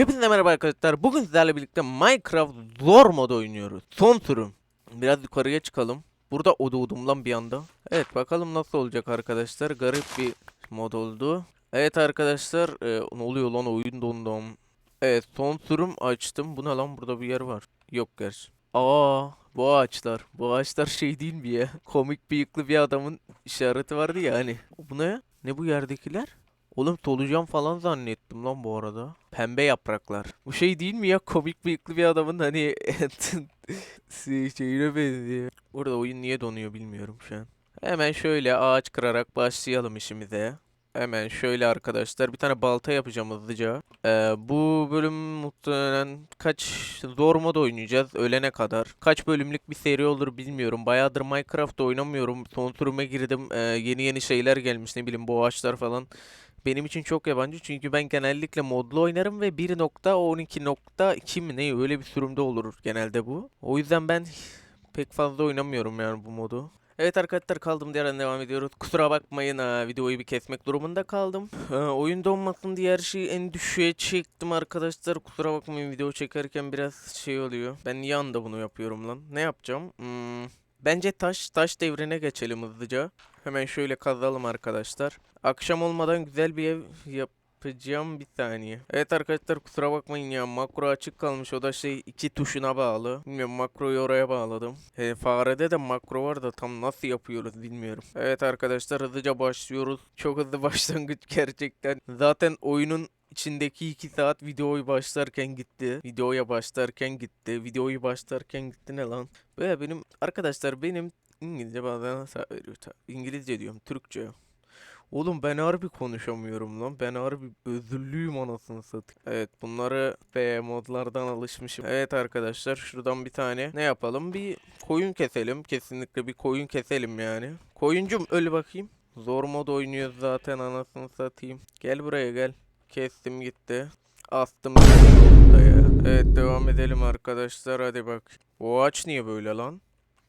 Hepinize merhaba arkadaşlar. Bugün sizlerle birlikte Minecraft zor mod oynuyoruz. Son sürüm. Biraz yukarıya çıkalım. Burada odudum lan bir anda. Evet bakalım nasıl olacak arkadaşlar. Garip bir mod oldu. Evet arkadaşlar. e, ne oluyor lan oyun dondum. Evet son sürüm açtım. Bu ne lan burada bir yer var. Yok gerçi. Aa bu ağaçlar. Bu ağaçlar şey değil mi ya? Komik bıyıklı bir adamın işareti vardı ya hani. Bu ne? Ne bu yerdekiler? Oğlum solucan falan zannettim lan bu arada. Pembe yapraklar. Bu şey değil mi ya? Komik bıyıklı bir adamın hani şey- şeyine benziyor. Burada oyun niye donuyor bilmiyorum şu an. Hemen şöyle ağaç kırarak başlayalım işimize. Hemen şöyle arkadaşlar bir tane balta yapacağım hızlıca. Ee, bu bölüm muhtemelen kaç zor mod oynayacağız ölene kadar. Kaç bölümlük bir seri olur bilmiyorum. Bayağıdır Minecraft oynamıyorum. Son sürüme girdim. Ee, yeni yeni şeyler gelmiş ne bileyim bu ağaçlar falan. Benim için çok yabancı çünkü ben genellikle modlu oynarım ve 1.12.2 mi ne öyle bir sürümde olur genelde bu. O yüzden ben pek fazla oynamıyorum yani bu modu. Evet arkadaşlar kaldım yerden devam ediyoruz. Kusura bakmayın ha, videoyu bir kesmek durumunda kaldım. Ha, oyun donmasın diye her şeyi en düşüğe çektim arkadaşlar. Kusura bakmayın video çekerken biraz şey oluyor. Ben niye anda bunu yapıyorum lan? Ne yapacağım? Hmm, bence taş taş devrine geçelim hızlıca. Hemen şöyle kazalım arkadaşlar. Akşam olmadan güzel bir ev yapacağım bir saniye. Evet arkadaşlar kusura bakmayın ya makro açık kalmış o da şey iki tuşuna bağlı. Bilmiyorum makroyu oraya bağladım. E, farede de makro var da tam nasıl yapıyoruz bilmiyorum. Evet arkadaşlar hızlıca başlıyoruz. Çok hızlı başlangıç gerçekten. Zaten oyunun içindeki 2 saat videoyu başlarken gitti. Videoya başlarken gitti. Videoyu başlarken gitti ne lan? Ve benim arkadaşlar benim İngilizce bazen hata veriyor. İngilizce diyorum Türkçe. Oğlum ben harbi konuşamıyorum lan. Ben harbi özürlüyüm anasını satayım. Evet bunları ve modlardan alışmışım. Evet arkadaşlar şuradan bir tane ne yapalım? Bir koyun keselim. Kesinlikle bir koyun keselim yani. Koyuncum öl bakayım. Zor mod oynuyoruz zaten anasını satayım. Gel buraya gel. Kestim gitti. Astım. Evet devam edelim arkadaşlar hadi bak. Bu ağaç niye böyle lan?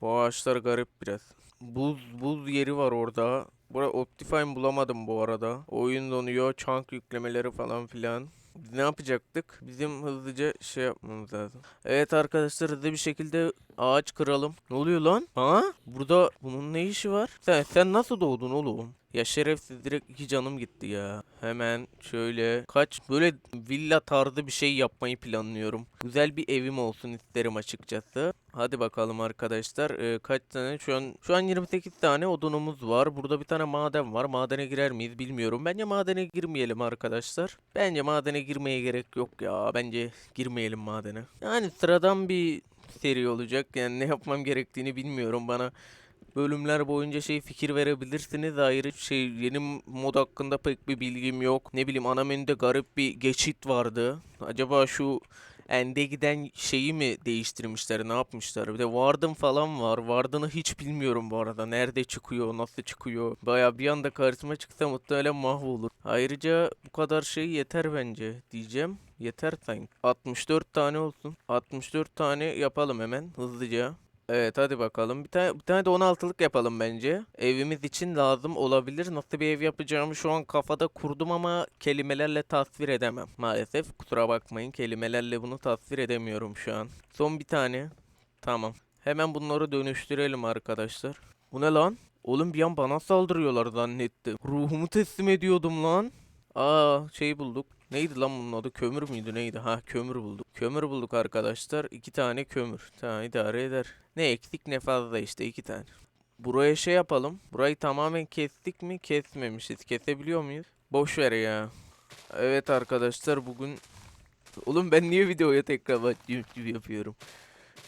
Bu ağaçlar garip biraz. Buz buz yeri var orada. Bura Optifine bulamadım bu arada. Oyun donuyor, chunk yüklemeleri falan filan. Ne yapacaktık? Bizim hızlıca şey yapmamız lazım. Evet arkadaşlar hızlı bir şekilde ağaç kıralım. Ne oluyor lan? Ha? Burada bunun ne işi var? Sen sen nasıl doğdun oğlum? Ya şerefsiz direkt iki canım gitti ya. Hemen şöyle kaç böyle villa tarzı bir şey yapmayı planlıyorum. Güzel bir evim olsun isterim açıkçası. Hadi bakalım arkadaşlar. Ee, kaç tane? Şu an şu an 28 tane odunumuz var. Burada bir tane maden var. Madene girer miyiz bilmiyorum. Bence madene girmeyelim arkadaşlar. Bence madene girmeye gerek yok ya. Bence girmeyelim madene. Yani sıradan bir seri olacak. Yani ne yapmam gerektiğini bilmiyorum. Bana bölümler boyunca şey fikir verebilirsiniz. Ayrı şey yeni mod hakkında pek bir bilgim yok. Ne bileyim ana menüde garip bir geçit vardı. Acaba şu ende giden şeyi mi değiştirmişler ne yapmışlar? Bir de Warden falan var. Warden'ı hiç bilmiyorum bu arada. Nerede çıkıyor, nasıl çıkıyor? Baya bir anda karşıma çıksa muhtemelen mahvolur. Ayrıca bu kadar şey yeter bence diyeceğim. Yeter sanki. 64 tane olsun. 64 tane yapalım hemen hızlıca. Evet hadi bakalım. Bir tane, bir tane de 16'lık yapalım bence. Evimiz için lazım olabilir. Nasıl bir ev yapacağımı şu an kafada kurdum ama kelimelerle tasvir edemem. Maalesef kusura bakmayın. Kelimelerle bunu tasvir edemiyorum şu an. Son bir tane. Tamam. Hemen bunları dönüştürelim arkadaşlar. Bu ne lan? Oğlum bir an bana saldırıyorlar zannettim. Ruhumu teslim ediyordum lan. Aa şey bulduk. Neydi lan bunun adı? Kömür müydü neydi? Ha kömür bulduk. Kömür bulduk arkadaşlar. İki tane kömür. Tamam idare eder. Ne eksik ne fazla işte iki tane. Buraya şey yapalım. Burayı tamamen kestik mi? Kesmemişiz. Kesebiliyor muyuz? Boş ver ya. Evet arkadaşlar bugün... Oğlum ben niye videoya tekrar başlayayım yapıyorum?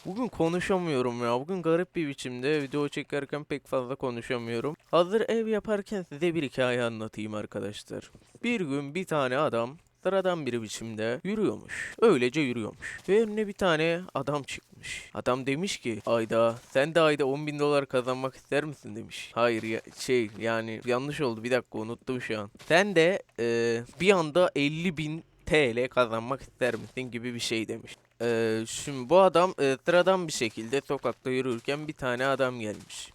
Bugün konuşamıyorum ya. Bugün garip bir biçimde video çekerken pek fazla konuşamıyorum. Hazır ev yaparken size bir hikaye anlatayım arkadaşlar. Bir gün bir tane adam sıradan bir biçimde yürüyormuş. Öylece yürüyormuş. Ve önüne bir tane adam çıkmış. Adam demiş ki ayda sen de ayda 10 bin dolar kazanmak ister misin demiş. Hayır ya, şey yani yanlış oldu bir dakika unuttum şu an. Sen de e, bir anda 50 bin TL kazanmak ister misin gibi bir şey demiş. Ee, şimdi bu adam e, sıradan bir şekilde sokakta yürürken bir tane adam gelmiş.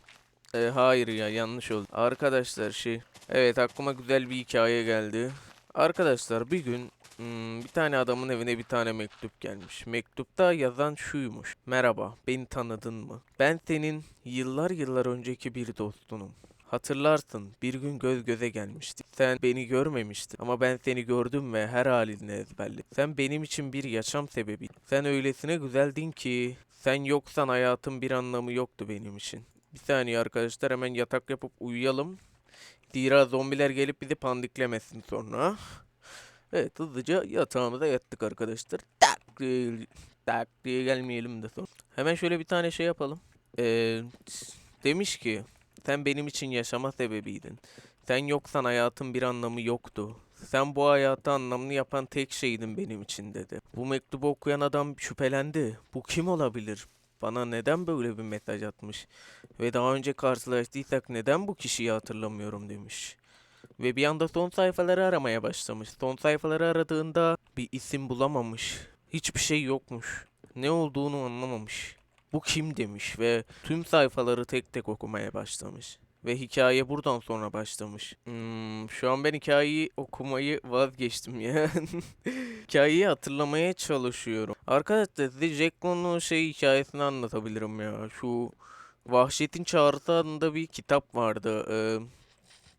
Ee, hayır ya yanlış oldu. Arkadaşlar şey. Evet aklıma güzel bir hikaye geldi. Arkadaşlar bir gün Hmm, bir tane adamın evine bir tane mektup gelmiş. Mektupta yazan şuymuş. Merhaba, beni tanıdın mı? Ben senin yıllar yıllar önceki bir dostunum. Hatırlarsın bir gün göz göze gelmiştik. Sen beni görmemiştin ama ben seni gördüm ve her halini ezberledim. Sen benim için bir yaşam sebebi. Sen öylesine güzeldin ki sen yoksan hayatın bir anlamı yoktu benim için. Bir saniye arkadaşlar hemen yatak yapıp uyuyalım. Zira zombiler gelip bizi pandiklemesin sonra. Evet hızlıca yatağımıza yattık arkadaşlar. Tak diye, tak diye gelmeyelim de sonra. Hemen şöyle bir tane şey yapalım. Ee, demiş ki sen benim için yaşama sebebiydin. Sen yoksan hayatın bir anlamı yoktu. Sen bu hayatı anlamlı yapan tek şeydin benim için dedi. Bu mektubu okuyan adam şüphelendi. Bu kim olabilir? Bana neden böyle bir mesaj atmış? Ve daha önce karşılaştıysak neden bu kişiyi hatırlamıyorum demiş. Ve bir anda son sayfaları aramaya başlamış. Son sayfaları aradığında bir isim bulamamış. Hiçbir şey yokmuş. Ne olduğunu anlamamış. Bu kim demiş ve tüm sayfaları tek tek okumaya başlamış. Ve hikaye buradan sonra başlamış. Hmm, şu an ben hikayeyi okumayı vazgeçtim ya. hikayeyi hatırlamaya çalışıyorum. Arkadaşlar size Jack London'un şey hikayesini anlatabilirim ya. Şu Vahşetin Çağrısı adında bir kitap vardı. Ee,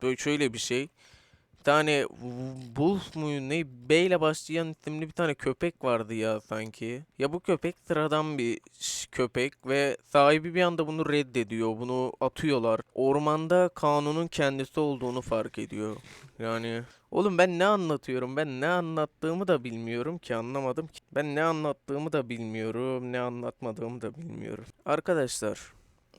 böyle şöyle bir şey. Bir tane Wolf mu ne B ile başlayan isimli bir tane köpek vardı ya sanki. Ya bu köpek sıradan bir köpek ve sahibi bir anda bunu reddediyor. Bunu atıyorlar. Ormanda kanunun kendisi olduğunu fark ediyor. Yani oğlum ben ne anlatıyorum? Ben ne anlattığımı da bilmiyorum ki anlamadım ki. Ben ne anlattığımı da bilmiyorum. Ne anlatmadığımı da bilmiyorum. Arkadaşlar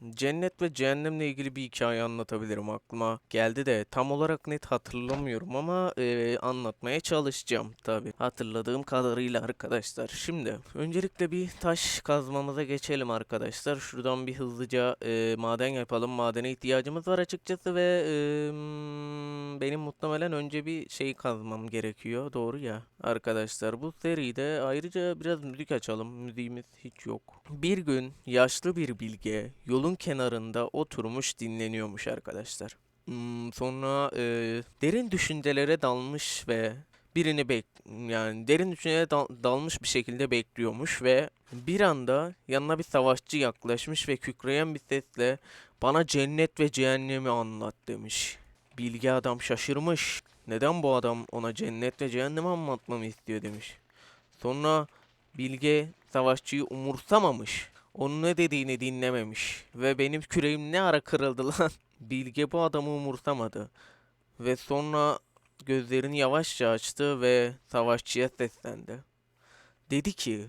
Cennet ve cehennemle ilgili bir hikaye anlatabilirim aklıma geldi de tam olarak net hatırlamıyorum ama eee, anlatmaya çalışacağım tabi hatırladığım kadarıyla arkadaşlar. Şimdi öncelikle bir taş kazmamıza geçelim arkadaşlar. Şuradan bir hızlıca eee, maden yapalım. Madene ihtiyacımız var açıkçası ve hmm, benim muhtemelen önce bir şey kazmam gerekiyor. Doğru ya arkadaşlar. Bu seride ayrıca biraz müzik açalım. Müziğimiz hiç yok. Bir gün yaşlı bir bilge yolun kenarında oturmuş dinleniyormuş arkadaşlar. Hmm, sonra e, derin düşüncelere dalmış ve birini bek yani derin düşüncelere dal- dalmış bir şekilde bekliyormuş ve bir anda yanına bir savaşçı yaklaşmış ve kükreyen bir sesle bana cennet ve cehennemi anlat demiş. Bilge adam şaşırmış. Neden bu adam ona cennet ve cehennemi anlatmamı istiyor demiş. Sonra Bilge savaşçıyı umursamamış. Onun ne dediğini dinlememiş. Ve benim küreğim ne ara kırıldı lan. Bilge bu adamı umursamadı. Ve sonra gözlerini yavaşça açtı ve savaşçıya seslendi. Dedi ki,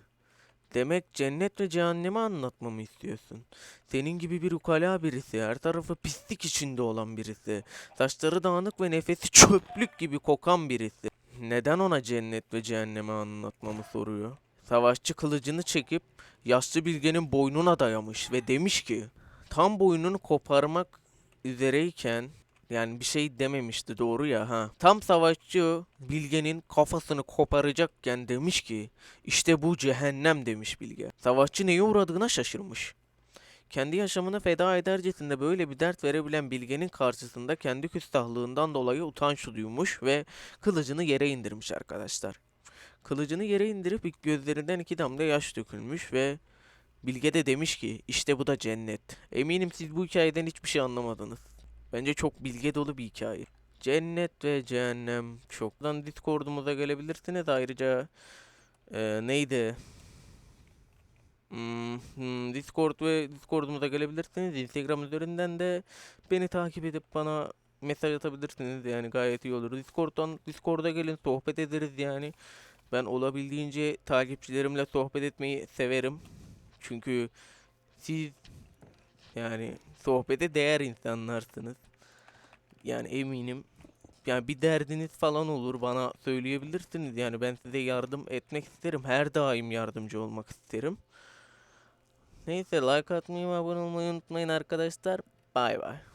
demek cennet ve cehennemi anlatmamı istiyorsun. Senin gibi bir ukala birisi, her tarafı pislik içinde olan birisi, saçları dağınık ve nefesi çöplük gibi kokan birisi. Neden ona cennet ve cehennemi anlatmamı soruyor? Savaşçı kılıcını çekip yaşlı bilgenin boynuna dayamış ve demiş ki tam boynunu koparmak üzereyken yani bir şey dememişti doğru ya ha. Tam savaşçı bilgenin kafasını koparacakken demiş ki işte bu cehennem demiş bilge. Savaşçı neye uğradığına şaşırmış. Kendi yaşamını feda edercesinde böyle bir dert verebilen bilgenin karşısında kendi küstahlığından dolayı utanç duymuş ve kılıcını yere indirmiş arkadaşlar. Kılıcını yere indirip gözlerinden iki damla yaş dökülmüş ve Bilge de demiş ki işte bu da cennet. Eminim siz bu hikayeden hiçbir şey anlamadınız. Bence çok bilge dolu bir hikaye. Cennet ve cehennem çoktan Discord'umuza gelebilirsiniz. Ayrıca e, neydi? Hmm, hmm, Discord ve Discord'umuza gelebilirsiniz. Instagram üzerinden de beni takip edip bana mesaj atabilirsiniz. Yani gayet iyi olur. Discord'dan Discord'a gelin sohbet ederiz yani. Ben olabildiğince takipçilerimle sohbet etmeyi severim. Çünkü siz yani sohbete değer insanlarsınız. Yani eminim yani bir derdiniz falan olur bana söyleyebilirsiniz. Yani ben size yardım etmek isterim. Her daim yardımcı olmak isterim. Neyse like atmayı ve abone olmayı unutmayın arkadaşlar. Bay bay.